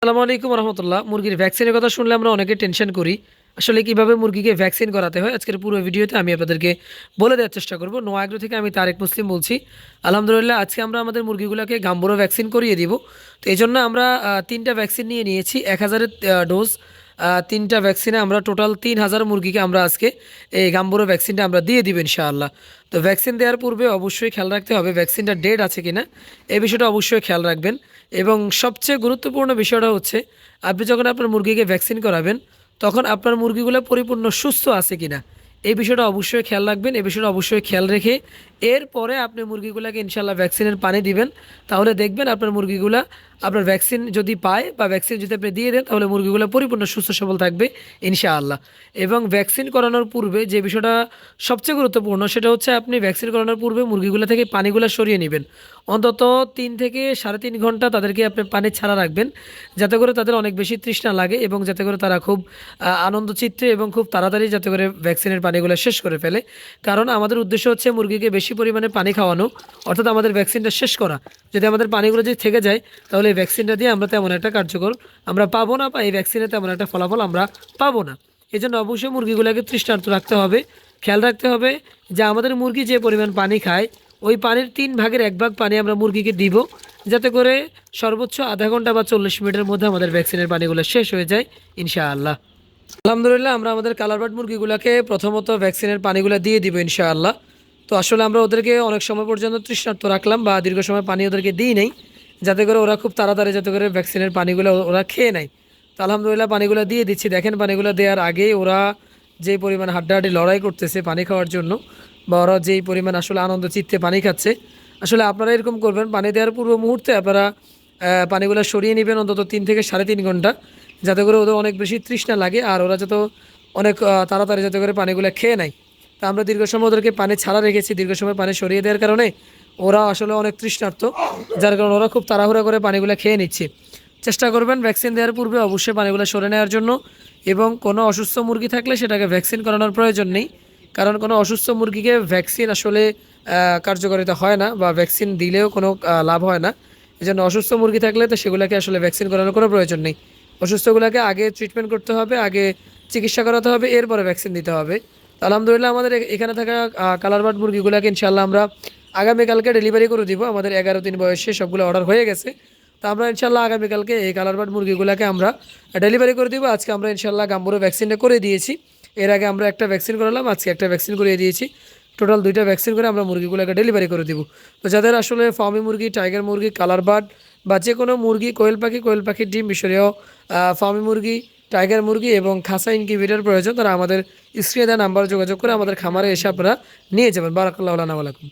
আসসালামু আলাইকুম রহমতুল্লাহ। মুরগির ভ্যাকসিনের কথা শুনলে আমরা অনেকে টেনশন করি। আসলে কীভাবে মুরগিকে ভ্যাকসিন করাতে হয়? আজকের পুরো ভিডিওতে আমি আপনাদেরকে বলে দেওয়ার চেষ্টা করব। নোয়াগ্রো থেকে আমি তারেক মুসলিম বলছি। আলহামদুলিল্লাহ, আজকে আমরা আমাদের মুরগিগুলোকে গাম্বুরো ভ্যাকসিন করিয়ে দিব। তো এই জন্য আমরা তিনটা ভ্যাকসিন নিয়ে নিয়েছি। এক হাজারের ডোজ তিনটা ভ্যাকসিনে আমরা টোটাল তিন হাজার মুরগিকে আমরা আজকে এই গাম্বুরো ভ্যাকসিনটা আমরা দিয়ে দিব ইনশাআল্লাহ। তো ভ্যাকসিন দেওয়ার পূর্বে অবশ্যই খেয়াল রাখতে হবে ভ্যাকসিনটা ডেট আছে কি না এই বিষয়টা অবশ্যই খেয়াল রাখবেন। এবং সবচেয়ে গুরুত্বপূর্ণ বিষয়টা হচ্ছে, আপনি যখন আপনার মুরগিকে ভ্যাকসিন করাবেন, তখন আপনার মুরগিগুলো পরিপূর্ণ সুস্থ আছে কিনা। এই বিষয়টা অবশ্যই খেয়াল রাখবেন, এই বিষয়টা অবশ্যই খেয়াল রেখে এরপরে আপনি মুরগিগুলোকে ইনশাল্লাহ ভ্যাকসিনের পানি দিবেন। তাহলে দেখবেন আপনার মুরগিগুলা, আপনার ভ্যাকসিন যদি পায় বা ভ্যাকসিন যদি আপনি দিয়ে দেন, তাহলে মুরগিগুলো পরিপূর্ণ সুস্থ সবল থাকবে ইনশাআল্লাহ। এবং ভ্যাকসিন করানোর পূর্বে যে বিষয়টা সবচেয়ে গুরুত্বপূর্ণ, সেটা হচ্ছে আপনি ভ্যাকসিন করানোর পূর্বে মুরগিগুলো থেকে পানিগুলো সরিয়ে নেবেন। অন্তত তিন থেকে সাড়ে তিন ঘণ্টা তাদেরকে আপনি পানি ছাড়া রাখবেন, যাতে করে তাদের অনেক বেশি তৃষ্ণা লাগে এবং যাতে করে তারা খুব আনন্দ চিত্তে এবং খুব তাড়াতাড়ি যাতে করে ভ্যাকসিনের পানিগুলো শেষ করে ফেলে। কারণ আমাদের উদ্দেশ্য হচ্ছে মুরগিকে বেশি পরিমাণে পানি খাওয়ানো, অর্থাৎ আমাদের ভ্যাকসিনটা শেষ করা। যদি আমাদের পানিগুলো যদি থেকে যায়, তাহলে এই ভ্যাকসিনটা দিয়ে আমরা তেমন একটা কার্যকর, আমরা পাবো না বা এই ভ্যাকসিনে তেমন একটা ফলাফল আমরা পাবো না। এই জন্য অবশ্যই মুরগিগুলোকে তৃষ্ণার্ত রাখতে হবে, খেয়াল রাখতে হবে যে আমাদের মুরগি যে পরিমাণ পানি খায় ওই পানির তিন ভাগের এক ভাগ পানি আমরা মুরগিকে দিব, যাতে করে সর্বোচ্চ আধা ঘণ্টা বা চল্লিশ মিনিটের মধ্যে আমাদের ভ্যাকসিনের পানিগুলো শেষ হয়ে যায়, ইনশাআল্লাহ। আলহামদুলিল্লাহ, আমরা আমাদের কালারবার্ড মুরগিগুলোকে প্রথমত ভ্যাকসিনের পানিগুলো দিয়ে দিব, ইনশাআল্লাহ। তো আসলে আমরা ওদেরকে অনেক সময় পর্যন্ত তৃষ্ণার্ত রাখলাম বা দীর্ঘ সময় পানি ওদেরকে দিই নাই, যাতে করে ওরা খুব তাড়াতাড়ি যাতে করে ভ্যাকসিনের পানিগুলো ওরা খেয়ে নেয়। তো আলহামদুলিল্লাহ, পানিগুলো দিয়ে দিচ্ছি। দেখেন, পানিগুলো দেওয়ার আগেই ওরা যে পরিমাণ হাড্ডাহাড্ডি লড়াই করতেছে পানি খাওয়ার জন্য বা ওরা যেই পরিমাণ আসলে আনন্দ, চিত্তে পানি খাচ্ছে। আসলে আপনারা এরকম করবেন, পানি দেওয়ার পূর্ব মুহূর্তে আপনারা পানিগুলো সরিয়ে নেবেন অন্তত তিন থেকে সাড়ে তিন ঘণ্টা। যাতে করে ওদের অনেক বেশি তৃষ্ণা লাগে আর ওরা যত অনেক তাড়াতাড়ি যাতে করে পানিগুলো খেয়ে নেয়। তা আমরা দীর্ঘ সময় ওদেরকে পানি ছাড়া রেখেছি, দীর্ঘ সময় পানি সরিয়ে দেওয়ার কারণে ওরা আসলে অনেক তৃষ্ণার্ত, যার কারণে ওরা খুব তাড়াহুড়া করে পানিগুলো খেয়ে নিচ্ছে। চেষ্টা করবেন ভ্যাকসিন দেওয়ার পূর্বে অবশ্যই পানিগুলো সরে নেওয়ার জন্য এবং কোনো অসুস্থ মুরগি থাকলে সেটাকে ভ্যাকসিন করানোর প্রয়োজন নেই। কারণ কোনো অসুস্থ মুরগিকে ভ্যাকসিন আসলে কার্যকারিতা হয় না বা ভ্যাকসিন দিলেও কোনো লাভ হয় না। এই জন্য অসুস্থ মুরগি থাকলে তো সেগুলোকে আসলে ভ্যাকসিন করানোর কোনো প্রয়োজন নেই। অসুস্থগুলোকে আগে ট্রিটমেন্ট করতে হবে, আগে চিকিৎসা করাতে হবে, এরপরে ভ্যাকসিন দিতে হবে। তো আলহামদুলিল্লাহ আমাদের এখানে থাকা কালারবার্ড মুরগিগুলোকে ইনশাল্লাহ আমরা আগামীকালকে ডেলিভারি করে দিব। আমাদের এগারো দিন বয়সে সবগুলো অর্ডার হয়ে গেছে। তো আমরা ইনশাল্লাহ আগামীকালকে এই কালারবার্ড মুরগিগুলোকে আমরা ডেলিভারি করে দিব। আজকে আমরা ইনশাল্লাহ গাম্বুরো ভ্যাকসিনটা করে দিয়েছি। এর আগে আমরা একটা ভ্যাকসিন করালাম, আজকে একটা ভ্যাকসিন করিয়ে দিয়েছি। টোটাল দুইটা ভ্যাকসিন করে আমরা মুরগিগুলোকে ডেলিভারি করে দিব। তো যাদের আসলে ফার্মি মুরগি টাইগার মুরগি কালার বার্ড বা যে কোনো মুরগি, কোয়েল পাখি, কোয়েল পাখির ডিম মিশরীয় ফার্মি মুরগি টাইগার মুরগি এবং খাসা ইনকিউবেটার প্রয়োজন, তারা আমাদের স্ক্রিনে দেওয়া নাম্বার যোগাযোগ করে আমাদের খামারে এসে আপনারা নিয়ে যাবেন। বারাকাল্লাহ আলাইকুম